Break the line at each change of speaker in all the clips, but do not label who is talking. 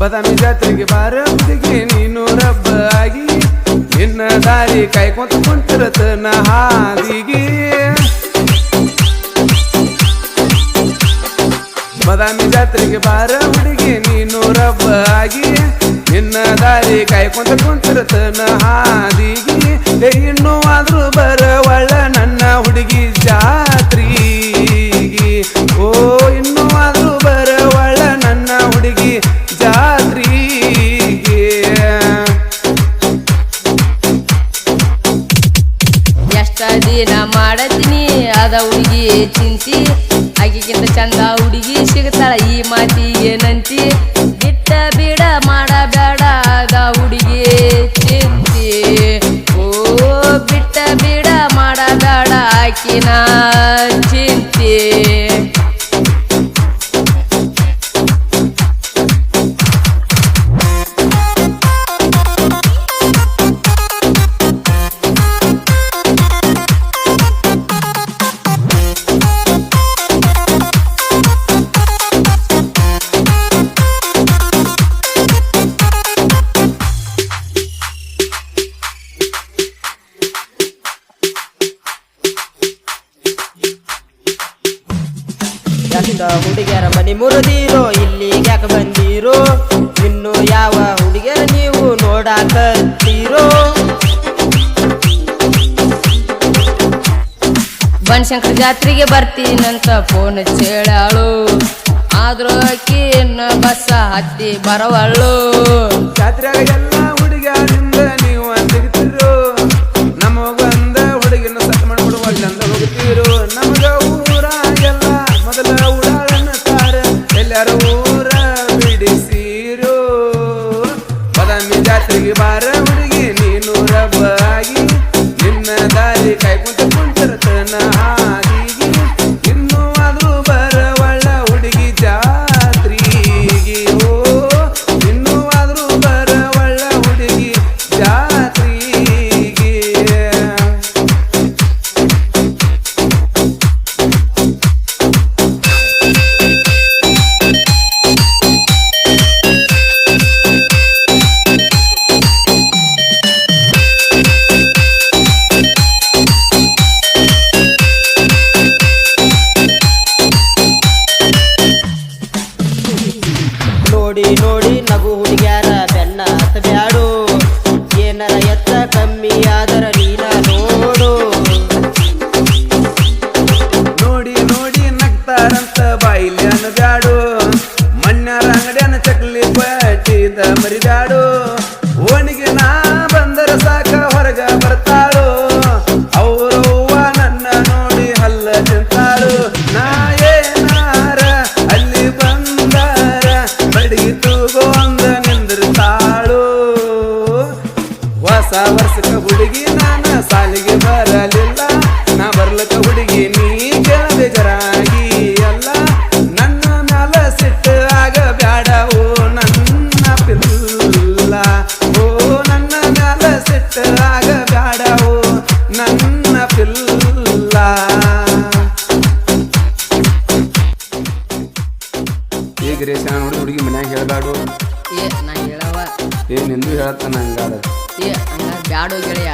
ಬದಾಮಿ ಜಾತ್ರೆಗೆ ಬಾರ ಹುಡುಗಿ, ನೀನು ರಬ್ಬ ಆಗಿ, ನಿನ್ನ ದಾರಿ ಕಾಯ್ಕೊಂತ ಕುಂತಿರತ ನಾ ಹಾದಿಗೆ. ಬದಾಮಿ ಜಾತ್ರೆಗೆ ಬಾರ ಹುಡುಗಿ, ನೀನು ರಬ್ಬ ಆಗಿ, ನಿನ್ನ ದಾರಿ ಕಾಯ್ಕೊಂತ ಕುಂತಿರತ ನಾ ಹಾದಿಗೆ. ಇನ್ನೂ ಆದ್ರೂ ಬರ ಒಳ್ಳ ನನ್ನ ಹುಡುಗಿ ಜಾತ್ರಿಗೆ
ಎಷ್ಟ ದಿನ ಮಾಡತೀನಿ? ಅದ ಹುಡುಗಿ ಚಿಂತಿ. ಆಕಿಗಿಂತ ಚಂದ ಹುಡುಗಿ ಸಿಗ್ತಾಳ, ಈ ಮಾತಿ ಏನಂತಿ? ಬಿಟ್ಟ ಬಿಡ ಮಾಡಬೇಡ, ಅದ ಹುಡುಗಿ ಚಿಂತಿ. ಓ, ಬಿಟ್ಟ ಬಿಡ ಮಾಡಬೇಡ, ಆಕಿನ ಚಿಂತಿ.
ಹುಡುಗಿಯರ ಮನೆ ಮುರಿದಿರೋ ಇಲ್ಲಿ ಯಾಕೆ ಬಂದಿರೋ? ಇನ್ನು ಯಾವ ಹುಡುಗಿಯರ ನೀವು ನೋಡಾಕತ್ತೀರೋ?
ಬನಶಂಕರ ಜಾತ್ರೆಗೆ ಬರ್ತೀನಂತ ಫೋನ್ ಚೇಳಾಳು ಆದ್ರೂ ಅಕ್ಕಿ ಬಸ್ಸ ಹತ್ತಿ ಬರವಳು.
ಜಾತ್ರೆಗೆಲ್ಲ ಎಲ್ಲ
ನೋಡಿ ನೋಡಿ ನಗು ಹುಡುಗ್ಯಾರ ಬೆನ್ನ ಹತ್ತಬ್ಯಾಡು ಏನರ ಎತ್ತ ಕಮ್ಮಿ ಆದರ ನೀನ ನೋಡು.
ನೋಡಿ ನೋಡಿ ನಗ್ತಾರಂತ ಬಾಯಿಲಿ ಅನ್ನಬ್ಯಾಡು ಮಣ್ಣರ ಅಂಗಡಿಯನ್ನ ಚಕ್ಲಿ ಬಟ್ಟಿದ ಮರಿಬ್ಯಾಡು. ಈಗ ರೇಷ ನೋಡಿ ಹುಡುಗಿ ಮನ್ಯಾಗ ಹೇಳ್ಬಾಡು
ಏ ನಾ ಹೇಳವ.
ಏನೆಂದು ಹೇಳತ್ತಾನ ಹಂಗಾರ.
ಏ ಹಂಗ ಬ್ಯಾಡೋ ಗೆಳೆಯ.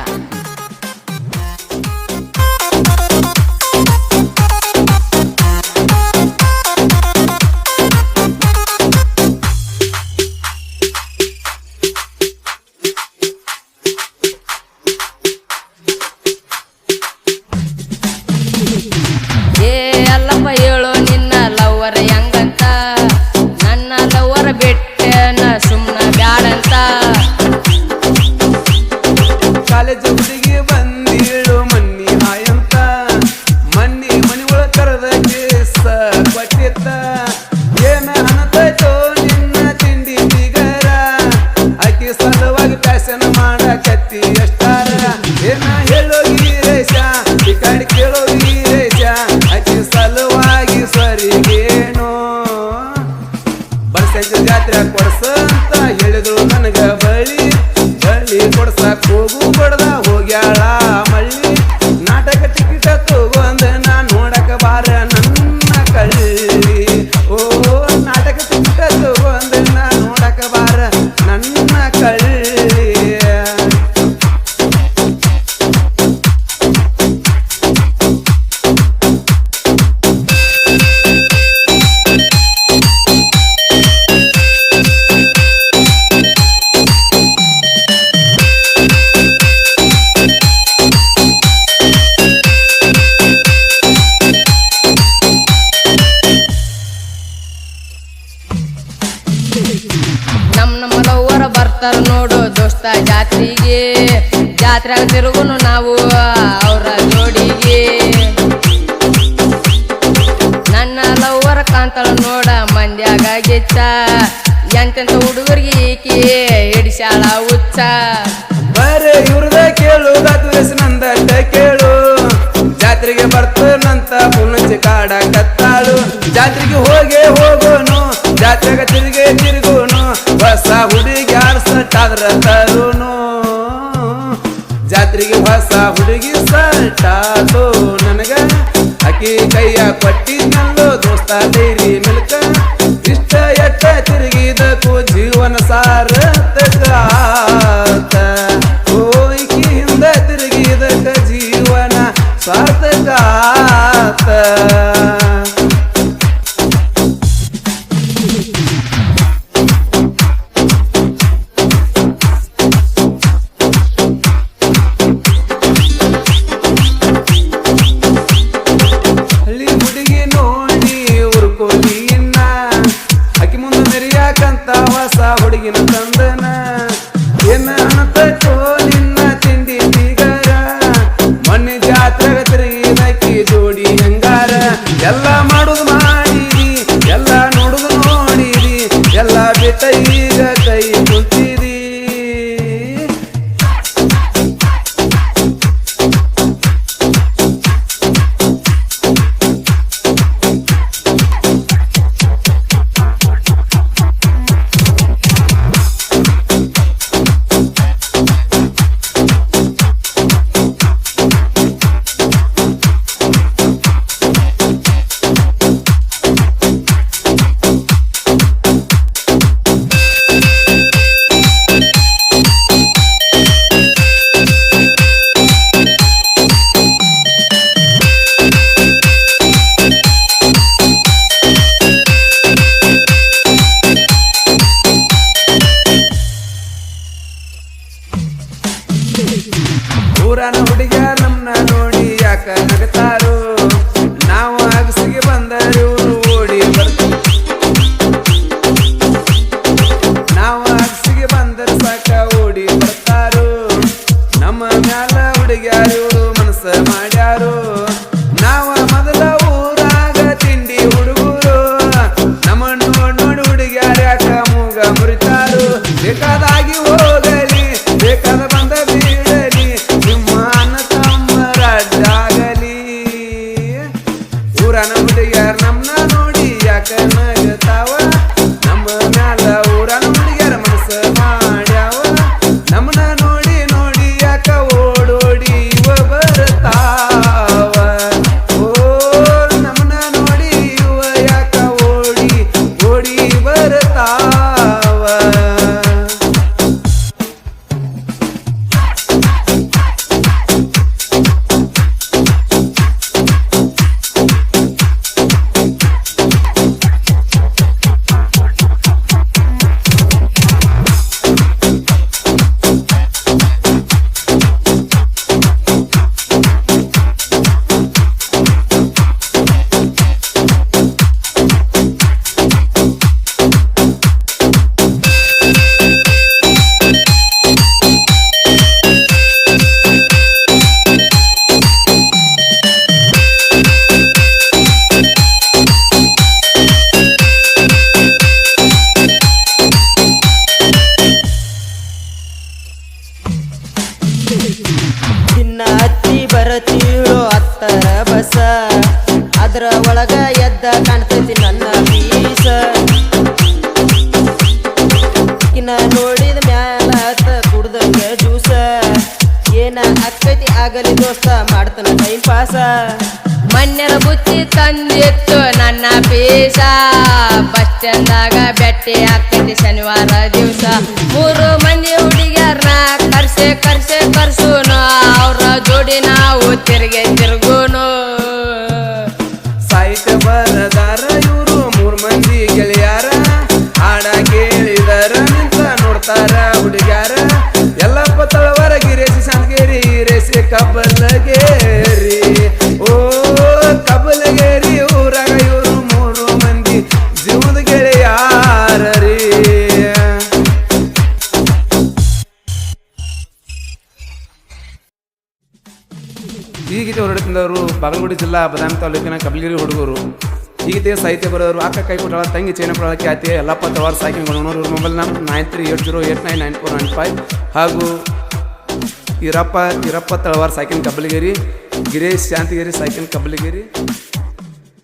ಏ ಅಲ್ಲಪ್ಪ ಹೇಳು ನಿನ್ನ ಲವ್ವರ
ಜಾತ್ರೆ ಕೊಡ್ಸ ಅಂತ ಹೇಳಿದ್ರು ನನಗ ಬಳಿ. ಬಳಿ ಕೊಡ್ಸಕ್ ಹೋಗು ಬಡ್ದ ಹೋಗ್ಯಾಳ ಮಳ್ಳಿ.
ಮತ್ತ ಜಾತ್ರೆಗೆ, ಜಾತ್ರೆಗ ತಿರುಗುನು ನಾವು ಅವರ ಜೋಡಿಗೆ. ನನ್ನ ಲವ್ವರ ಕಾಂತಳ ನೋಡ ಮಂದ್ಯಾಗ ಗೆಚ್ಚ, ಎಂತೆಂತ ಹುಡುಗರಿಗೆ ಈಕೆ ಹಿಡಿಸಾಳ ಹುಚ್ಚ.
ಬರೇ ಇವ್ರದ ಕೇಳು, ದಾತು ನಂದಟ್ಟ ಕೇಳು. ಜಾತ್ರೆಗೆ ಬರ್ತನಂತ ಪುನಚಿ ಕಾಡ ಕತ್ತಾಳು. ಜಾತ್ರೆಗೆ ಹುಡುಗಿ ನನಗೆ. ಅಕ್ಕಿ ಕೈಯ ಕೊಟ್ಟಿದ್ನಲ್ಲೋ ದೋಸ್ತ ಡೈರಿ ಮಿಲ್ಕ. ಇಷ್ಟ ಎಟ್ಟ ತಿರುಗಿದಕ್ಕೂ ಜೀವನ ಸಾರ ಓ ಈಕಿ ಹಿಂದ ತಿರುಗಿದಕ್ಕ ಜೀವನ ಸಾರ್ಥಕ ಏನ ಅನ್ನತಕ್ಕೋ ಊರನ ಹುಡುಗ ನಮ್ನ ನೋಡಿ ಯಾಕ ನಗತಾರು? ನಾವು ಅಗಸಿಗೆ ಬಂದರು ಓಡಿ ಬರ್ತಾರೆ ನಾವು ಅಗಸಿಗೆ ಬಂದ ಸಾಕ ಓಡಿ ಬರ್ತಾರು? ನಮ್ಮ ಮ್ಯಾಲ ಹುಡುಗ್ಯಾರು ಮನಸ್ಸ ಮಾಡ್ಯಾರು? ನಾವು ಮೊದಲ ಊರಾಗ ತಿಂಡಿ ಹುಡುಗರು. ನಮ್ಮ ನೋಡ್ ಹುಡುಗ್ಯಾರ ಯಾಕ ಮೂಗ ಮುರಿತಾರು? ಬೇಕಾದಾಗಿ
ದಿನ ಹತ್ತಿ ಬರತೀಳೋ ಹತ್ತರ ಬಸ. ಅದರ ಒಳಗ ಎದ್ದ ಕಾಣ್ತೈತಿ ನನ್ನ ಪೀಸ. ಇನ್ನ ನೋಡಿದ ಮ್ಯಾಲ ಕುಡ್ದಂಗ ಜ್ಯೂಸ. ಏನ ಅಕ್ಕೈತಿ ಆಗಲಿ ದೋಸ್ತ, ಮಾಡ್ತಾನ ಟೈಮ್ ಪಾಸ
ಮನ್ಯರ ಬುತ್ತಿ ತಂದಿತ್ತು ನನ್ನ ಪೀಸ. ಬಸ್ ಸ್ಟ್ಯಾಂಡ್ದಾಗ ಬೆಟ್ಟಿ ಆಗ್ತೈತಿ ಶನಿವಾರ ದಿವಸ. ಮೂರು ಮಂದಿ ಹುಡುಗಿಯರ್ನ ಕರ್ಸೆ ಕರ್ಸೆ ಅವರ ಜೋಡಿ ನಾವು ತಿರುಗಿ ತಿರುಗುನು.
ಸಾಹಿತ್ಯ ಬರದಾರ ಇವರು ಮೂರ್ ಮಂದಿ ಗೆಳೆಯಾರ ಹಾಡ ಬಾಗಲಕೋಟೆ ಜಿಲ್ಲಾ ಬದಾಮಿ ತಾಲೂಕಿನ ಕಬಲಗಿರಿ ಹುಡುಗರು. ಗೀತೆ ಸಾಹಿತ್ಯ ಬರೋರು ಅಕ್ಕ ಕೈ ಕೊಟ್ಟಾಳ ತಂಗಿ ಚೈನ ಕೊಡಾಳ ಖ್ಯಾತಿ ಎಲ್ಲಪ್ಪ ತಳವಾರ ಸಾಕಿ ನೋಡೋರು. Mobile number nine three eight zero eight nine nine four nine five. ಹಾಗೂ ಈರಪ್ಪ ಈರಪ್ಪ ತಳವಾರ್ ಸಾಕಿನ ಕಬಲಗಿರಿ ಗಿರೀಶ್ ಶಾಂತಿಗಿರಿ ಸಾಕಿನ ಕಬ್ಬಲಿಗೇರಿ